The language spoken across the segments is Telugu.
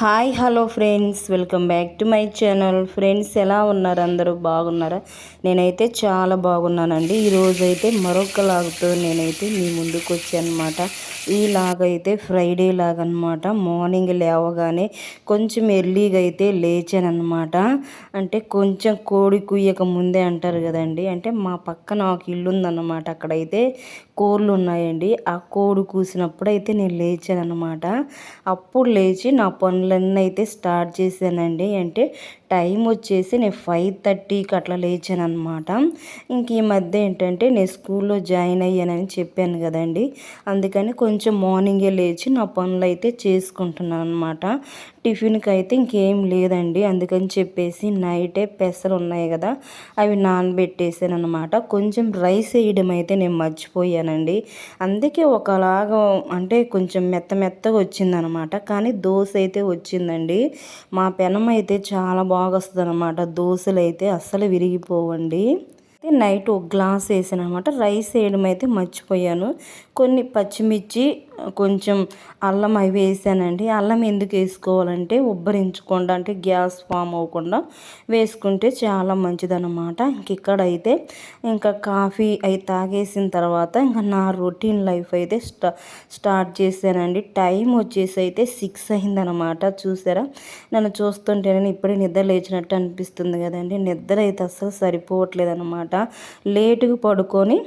Hi hello friends. Welcome back to my channel. Friends ఎలా ఉన్నారు? అందరూ బాగున్నారా? నేనైతే చాలా బాగున్నానండి. ఈరోజు అయితే మరొక లాగుతో నేనైతే మీ ముందుకు వచ్చానమాట. ఈ లాగ్ అయితే ఫ్రైడే లాగ్ అనమాట మార్నింగ్ లేవగానే కొంచెం ఎర్లీగా అయితే లేచానమాట అంటే కొంచెం కోడి కుయ్యక ముందే అంటారు కదండి. అంటే మా పక్కన ఒక ఇల్లు ఉందన్నమాట అక్కడైతే కోళ్ళు ఉన్నాయండి ఆ కోడి కూసినప్పుడు అయితే నేను లేచానమాట అప్పుడు లేచి నా పనులన్నీ అయితే స్టార్ట్ చేశానండి. అంటే టైం వచ్చేసి నేను ఫైవ్ థర్టీకి అట్లా లేచాను అనమాట ఇంక ఈ మధ్య ఏంటంటే నేను స్కూల్లో జాయిన్ అయ్యానని చెప్పాను కదండి. అందుకని కొంచెం మార్నింగే లేచి నా పనులు అయితే చేసుకుంటున్నాను అనమాట టిఫిన్కి అయితే ఇంకేం లేదండి. అందుకని చెప్పేసి నైటే పెసలు ఉన్నాయి కదా అవి నానబెట్టేసాను అనమాట కొంచెం రైస్ వేయడం అయితే నేను మర్చిపోయానండి. అందుకే ఒకలాగా అంటే కొంచెం మెత్త మెత్తగా వచ్చిందనమాట కానీ దోశ అయితే వచ్చిందండి. మా పెనం అయితే చాలా బాగా వస్తుంది అనమాట దోశలు అయితే అస్సలు విరిగిపోవండి. అయితే నైట్ ఒక గ్లాస్ వేసాను అనమాట రైస్ వేయడం అయితే మర్చిపోయాను. కొన్ని పచ్చిమిర్చి కొంచెం అల్లం అవి వేసానండి. అల్లం ఎందుకు వేసుకోవాలంటే ఉబ్బరించకుండా అంటే గ్యాస్ ఫామ్ అవ్వకుండా వేసుకుంటే చాలా మంచిదన్నమాట ఇంక అయితే ఇంకా కాఫీ అయి తాగేసిన తర్వాత ఇంకా నా రొటీన్ లైఫ్ అయితే స్టా స్టార్ట్ చేశానండి. టైం వచ్చేసి అయితే సిక్స్ అయిందనమాట. చూసారా? నన్ను చూస్తుంటే నేను ఇప్పుడే నిద్ర లేచినట్టు అనిపిస్తుంది కదండి. నిద్ర అయితే అస్సలు సరిపోవట్లేదు అనమాట లేటుగా పడుకొని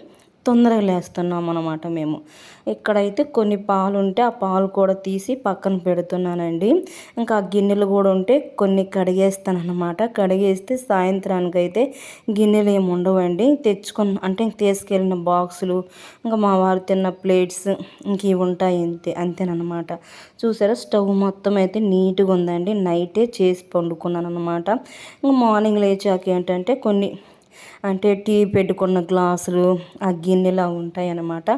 తొందరగా లేస్తున్నాం అనమాట మేము. ఇక్కడైతే కొన్ని పాలు ఉంటే ఆ పాలు కూడా తీసి పక్కన పెడుతున్నానండి. ఇంకా ఆ గిన్నెలు కూడా ఉంటే కొన్ని కడిగేస్తాను అనమాట కడిగేస్తే సాయంత్రానికి అయితే గిన్నెలు ఏమి ఉండవండి. తెచ్చుకున్న అంటే తీసుకెళ్ళిన బాక్సులు ఇంకా మా వారు తిన్న ప్లేట్స్ ఇంక ఇవి ఉంటాయి అంతే అంతేనమాట చూసారా? స్టవ్ మొత్తం అయితే నీట్గా ఉందండి. నైటే చేసి పండుకున్నాను అనమాట ఇంకా మార్నింగ్ లేచాక ఏంటంటే కొన్ని అంటే టీ పెట్టుకున్న గ్లాసులు ఆ గిన్నెలా ఉంటాయి అన్నమాట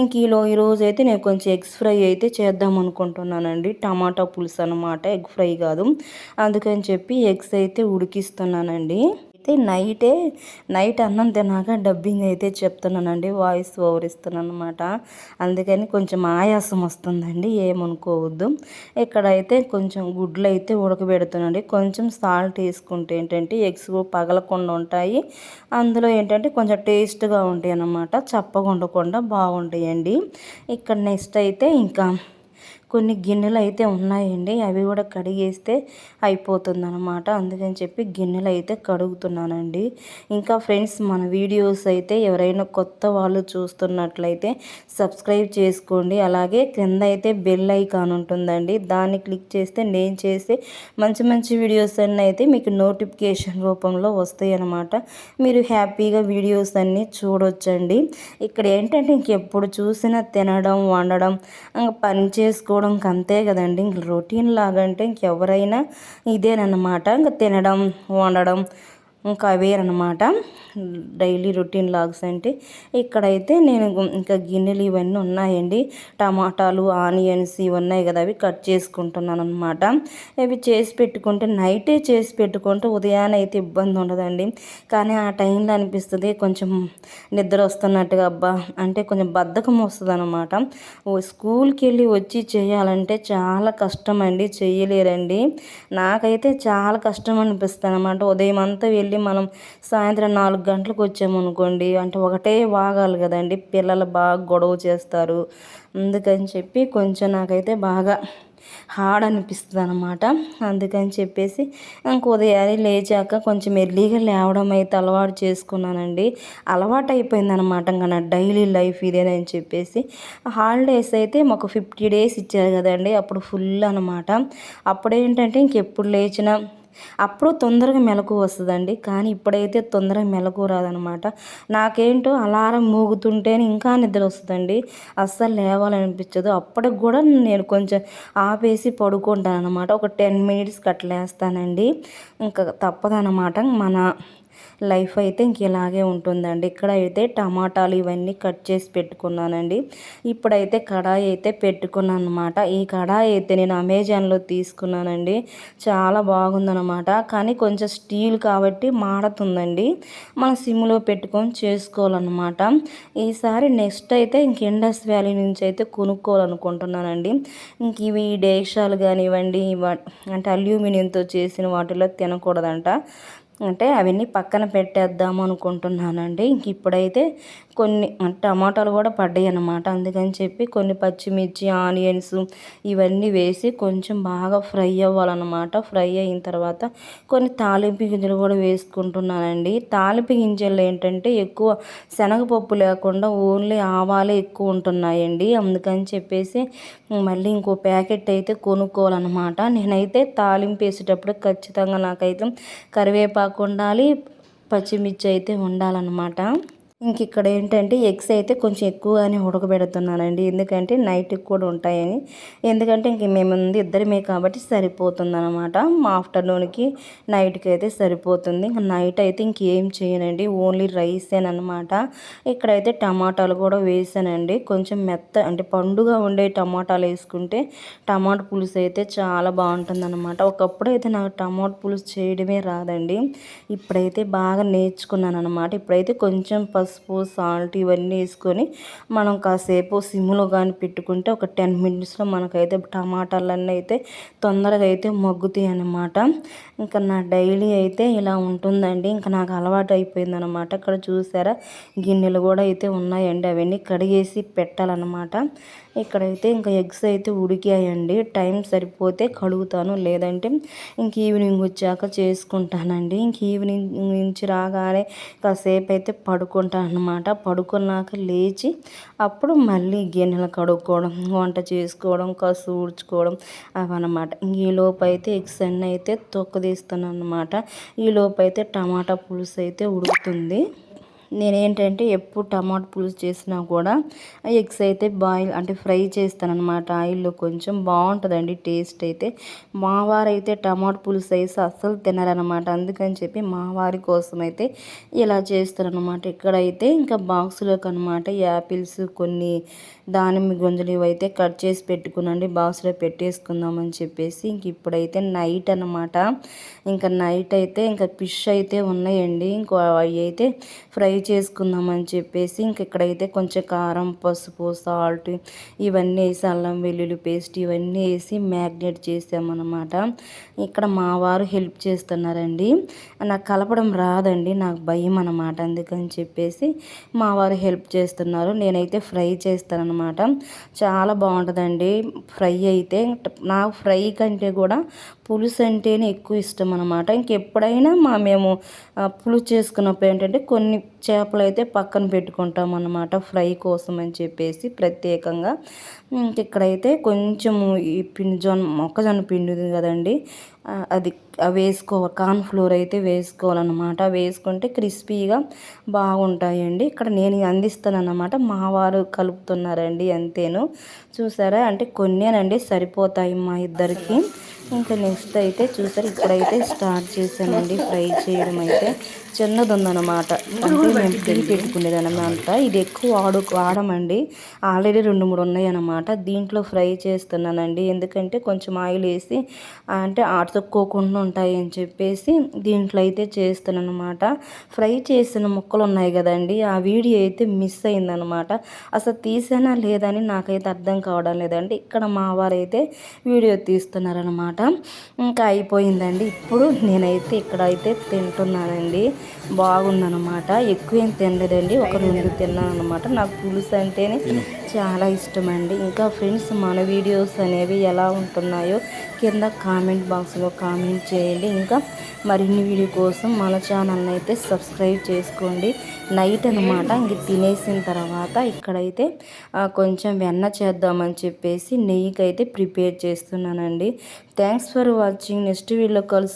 ఇంక ఈలో ఈరోజు అయితే నేను కొంచెం ఎగ్స్ ఫ్రై అయితే చేద్దాం అనుకుంటున్నానండి. టమాటా పులుసు అనమాట ఎగ్ ఫ్రై కాదు. అందుకని చెప్పి ఎగ్స్ అయితే ఉడికిస్తున్నానండి. అయితే నైటే నైట్ అన్నం తిన్నాక డబ్బింగ్ అయితే చెప్తున్నానండి వాయిస్ ఓవర్ ఇస్తున్నాను అనమాట అందుకని కొంచెం ఆయాసం వస్తుందండి ఏమనుకోవద్దు. ఇక్కడైతే కొంచెం గుడ్లు అయితే ఉడకబెడుతున్నాండి కొంచెం సాల్ట్ వేసుకుంటే ఏంటంటే ఎగ్స్ పగలకుండా ఉంటాయి. అందులో ఏంటంటే కొంచెం టేస్ట్గా ఉంటాయి అన్నమాట. చప్పగా ఉండకుండా బాగుంటాయండి. ఇక్కడ నెక్స్ట్ అయితే ఇంకా కొన్ని గిన్నెలు అయితే ఉన్నాయండి. అవి కూడా కడిగేస్తే అయిపోతుంది అనమాట అందుకని చెప్పి గిన్నెలు అయితే కడుగుతున్నానండి. ఇంకా ఫ్రెండ్స్ మన వీడియోస్ అయితే ఎవరైనా కొత్త వాళ్ళు చూస్తున్నట్లయితే సబ్స్క్రైబ్ చేసుకోండి. అలాగే క్రింద అయితే బెల్ ఐకాన్ ఉంటుందండి. దాన్ని క్లిక్ చేస్తే నేను చేసే మంచి మంచి వీడియోస్ అన్నీ అయితే మీకు నోటిఫికేషన్ రూపంలో వస్తాయి అనమాట మీరు హ్యాపీగా వీడియోస్ అన్నీ చూడొచ్చండి. ఇక్కడ ఏంటంటే ఇంకెప్పుడు చూసినా తినడం వండడం పని చేసుకోవడం చేసుకోవడం అంతే కదండి. ఇంక రొటీన్ లాగంటే ఇంకెవరైనా ఇదేనమాట ఇంక తినడం వండడం ఇంకా అవేనమాట డైలీ రొటీన్ లాగ్స్ అంటే ఇక్కడైతే నేను ఇంకా గిన్నెలు ఇవన్నీ ఉన్నాయండి. టమాటాలు ఆనియన్స్ ఇవి ఉన్నాయి కదా అవి కట్ చేసుకుంటున్నాను అనమాట అవి చేసి పెట్టుకుంటే నైటే చేసి పెట్టుకుంటే ఉదయాన్నే అయితే ఇబ్బంది ఉండదండి. కానీ ఆ టైంలో అనిపిస్తుంది కొంచెం నిద్ర వస్తున్నట్టుగా అబ్బా అంటే కొంచెం బద్ధకం వస్తుంది అనమాట స్కూల్కి వెళ్ళి వచ్చి చేయాలంటే చాలా కష్టం అండి చేయలేరండి. నాకైతే చాలా కష్టం అనిపిస్తుంది అనమాట ఉదయం అంతా వెళ్ళి మనం సాయంత్రం నాలుగు గంటలకు వచ్చామనుకోండి అంటే ఒకటే వాగాలి కదండి. పిల్లలు బాగా గొడవ చేస్తారు. అందుకని చెప్పి కొంచెం నాకైతే బాగా హార్డ్ అనిపిస్తుంది అనమాట అందుకని చెప్పేసి ఇంక ఉదయాన్నే లేచాక కొంచెం ఎర్లీగా లేవడం అయితే అలవాటు చేసుకున్నానండి. అలవాటు అయిపోయింది అనమాట ఇంకా నా డైలీ లైఫ్ ఇదేనని చెప్పేసి. హాలిడేస్ అయితే మాకు ఫిఫ్టీ డేస్ ఇచ్చారు కదండి అప్పుడు ఫుల్ అనమాట అప్పుడేంటంటే ఇంకెప్పుడు లేచినా అప్పుడు తొందరగా మెలకు వస్తుందండి. కానీ ఇప్పుడైతే తొందరగా మెలకు రాదనమాట. నాకేంటో అలారం మూగుతుంటేనే ఇంకా నిద్ర వస్తుందండి. అస్సలు లేవాలనిపించదు. అప్పటికి కూడా నేను కొంచెం ఆపేసి పడుకుంటాను అనమాట ఒక టెన్ మినిట్స్కి అట్లా వేస్తానండి ఇంకా తప్పదనమాట. మన లైఫ్ అయితే ఇంక ఇలాగే ఉంటుందండి. ఇక్కడ అయితే టమాటాలు ఇవన్నీ కట్ చేసి పెట్టుకున్నానండి. ఇప్పుడైతే కడాయి అయితే పెట్టుకున్నాను అనమాట ఈ కడాయి అయితే నేను అమెజాన్లో తీసుకున్నానండి. చాలా బాగుందనమాట కానీ కొంచెం స్టీల్ కాబట్టి మాడుతుందండి మన సిమ్లో పెట్టుకొని చేసుకోవాలన్నమాట. ఈసారి నెక్స్ట్ అయితే ఇంక ఇండస్ వ్యాలీ నుంచి అయితే కొనుక్కోవాలనుకుంటున్నానండి. ఇంక ఇవి డేక్షాలు కానివ్వండి అంటే అల్యూమినియంతో చేసిన వాటిలో తినకూడదంట. అంటే అవన్నీ పక్కన పెట్టేద్దాము అనుకుంటున్నానండి. ఇంక ఇప్పుడైతే కొన్ని టమాటాలు కూడా పడ్డాయి అన్నమాట. అందుకని చెప్పి కొన్ని పచ్చిమిర్చి ఆనియన్స్ ఇవన్నీ వేసి కొంచెం బాగా ఫ్రై అవ్వాలన్నమాట. ఫ్రై అయిన తర్వాత కొన్ని తాలింపు గింజలు కూడా వేసుకుంటున్నానండి. తాలింపు గింజలు ఏంటంటే ఎక్కువ శనగపప్పు లేకుండా ఓన్లీ ఆవాలే ఎక్కువ ఉంటున్నాయండి. అందుకని చెప్పేసి మళ్ళీ ఇంకో ప్యాకెట్ అయితే కొనుక్కోవాలన్నమాట. నేనైతే తాలింపు వేసేటప్పుడు ఖచ్చితంగా నాకైతే కరివేపాకు ఉండాలి. పచ్చిమిర్చి అయితే ఉండాలన్నమాట. ఇంక ఇక్కడ ఏంటంటే ఎగ్స్ అయితే కొంచెం ఎక్కువగానే ఉడకబెడుతున్నానండి. ఎందుకంటే నైట్కి కూడా ఉంటాయని. ఎందుకంటే ఇంక మేము ఇద్దరమే కాబట్టి సరిపోతుంది అనమాట మా ఆఫ్టర్నూన్కి నైట్కి అయితే సరిపోతుంది. ఇంక నైట్ అయితే ఇంకేం చేయనండి ఓన్లీ రైసేనమాట ఇక్కడైతే టమాటాలు కూడా వేసానండి. కొంచెం మెత్త అంటే పండుగ ఉండే టమాటాలు వేసుకుంటే టమాటా పులుసు అయితే చాలా బాగుంటుంది అనమాట ఒకప్పుడు అయితే నాకు టమాటా పులుసు చేయడమే రాదండి. ఇప్పుడైతే బాగా నేర్చుకున్నాను అనమాట ఇప్పుడైతే కొంచెం పసుపు పసుపు సాల్ట్ ఇవన్నీ వేసుకొని మనం కాసేపు సిమ్లో కానీ పెట్టుకుంటే ఒక టెన్ మినిట్స్లో మనకైతే టమాటాలన్నీ అయితే తొందరగా అయితే మగ్గుతాయి అన్నమాట. ఇంకా నా డైలీ అయితే ఇలా ఉంటుందండి. ఇంకా నాకు అలవాటు అయిపోయింది అనమాట ఇక్కడ చూసారా? గిన్నెలు కూడా అయితే ఉన్నాయండి. అవన్నీ కడిగేసి పెట్టాలన్నమాట. ఇక్కడైతే ఇంకా ఎగ్స్ అయితే ఉడికాయండి. టైం సరిపోతే కడుగుతాను. లేదంటే ఇంక ఈవినింగ్ వచ్చాక చేసుకుంటానండి. ఇంక ఈవినింగ్ నుంచి రాగానే కాసేపు అయితే పడుకుంటాను. అనమాట పడుకున్నాక లేచి అప్పుడు మళ్ళీ గిన్నెలు కడుక్కోవడం వంట చేసుకోవడం కసు ఊడ్చుకోవడం అవన్నమాట. ఈ లోపు అయితే ఎగ్స్ అన్నీ అయితే తొక్కదీస్తాను అనమాట ఈ లోపు అయితే టమాటా పులుసు అయితే ఉడుకుతుంది. నేనేంటంటే ఎప్పుడు టమాటా పులుసు చేసినా కూడా ఎగ్స్ అయితే బాయిల్ అంటే ఫ్రై చేస్తానమాట ఆయిల్లో కొంచెం బాగుంటుందండి టేస్ట్ అయితే. మా వారైతే టమాటా పులుసు అయితే అస్సలు తినరనమాట అందుకని చెప్పి మా వారి కోసం అయితే ఇలా చేస్తారనమాట ఇక్కడైతే ఇంకా బాక్స్లోకి అనమాట యాపిల్స్ కొన్ని దానిమ్మ గుంజలు ఇవైతే కట్ చేసి పెట్టుకునండి. బాక్స్లో పెట్టేసుకుందామని చెప్పేసి ఇంక ఇప్పుడైతే నైట్ అనమాట ఇంకా నైట్ అయితే ఇంకా ఫిష్ అయితే ఉన్నాయండి. ఇంకో అవి అయితే ఫ్రై చేసుకుందామని చెప్పేసి ఇంక ఇక్కడైతే కొంచెం కారం పసుపు సాల్ట్ ఇవన్నీ వేసి అల్లం వెల్లుల్లి పేస్ట్ ఇవన్నీ వేసి మ్యాగ్నేట్ చేసామన్నమాట. ఇక్కడ మా వారు హెల్ప్ చేస్తున్నారండి. నాకు కలపడం రాదండి. నాకు భయం అనమాట అందుకని చెప్పేసి మా వారు హెల్ప్ చేస్తున్నారు. నేనైతే ఫ్రై చేస్తానన్నమాట. చాలా బాగుంటుందండి. ఫ్రై అయితే నాకు ఫ్రై కంటే కూడా పులుసు అంటేనే ఎక్కువ ఇష్టం అనమాట ఇంకెప్పుడైనా మా మేము పులుసు చేసుకున్నప్పుడు ఏంటంటే కొన్ని చేపలు అయితే పక్కన పెట్టుకుంటాం అనమాట ఫ్రై కోసం అని చెప్పేసి ప్రత్యేకంగా. ఇక్కడైతే కొంచెము ఈ పిండి జొన్న మొక్కజొన్న పిండి ఉంది కదండి అది వేసుకోవాలి కార్న్ ఫ్లోర్ అయితే వేసుకోవాలన్నమాట. వేసుకుంటే క్రిస్పీగా బాగుంటాయండి. ఇక్కడ నేను అందిస్తానన్నమాట మా వారు కలుపుతున్నారండి అంతేను. చూసారా? అంటే కొన్నేనండి సరిపోతాయి మా ఇద్దరికి. ఇంకా నెక్స్ట్ అయితే చూసారు ఇక్కడైతే స్టార్ట్ చేశానండి ఫ్రై చేయడం అయితే. చిన్నది ఉందన్నమాట అంటే మేము తిరిగి ఇది ఎక్కువ వాడు వాడమండి ఆల్రెడీ రెండు మూడు ఉన్నాయి అన్నమాట దీంట్లో ఫ్రై చేస్తున్నానండి. ఎందుకంటే కొంచెం ఆయిల్ వేసి అంటే ఆటతుక్కోకుండా ఉంటాయి అని చెప్పేసి దీంట్లో అయితే చేస్తాను అనమాట ఫ్రై చేసిన ముక్కలు ఉన్నాయి కదండి. ఆ వీడియో అయితే మిస్ అయిందనమాట అసలు తీసానా లేదని నాకైతే అర్థం కావడం లేదండి. ఇక్కడ మా వారైతే వీడియో తీస్తున్నారనమాట ఇంకా అయిపోయిందండి. ఇప్పుడు నేనైతే ఇక్కడైతే తింటున్నానండి. బాగుందనమాట ఎక్కువ ఏం తినలేదండి. ఒక రెండు తిన్నాను అనమాట నాకు పులుసు అంటేనే చాలా ఇష్టం అండి ఇంకా ఫ్రెండ్స్ మన వీడియోస్ అనేవి ఎలా ఉంటున్నాయో కింద కామెంట్ బాక్స్లో కామెంట్ చేయండి. ఇంకా మరిన్ని వీడియో కోసం మన ఛానల్ని అయితే సబ్స్క్రైబ్ చేసుకోండి. నైట్ అనమాట ఇంక తినేసిన తర్వాత ఇక్కడైతే కొంచెం వెన్న చేద్దామని చెప్పేసి నెయ్యికి అయితే ప్రిపేర్ చేస్తున్నానండి. Thanks for watching. Next video కలుసు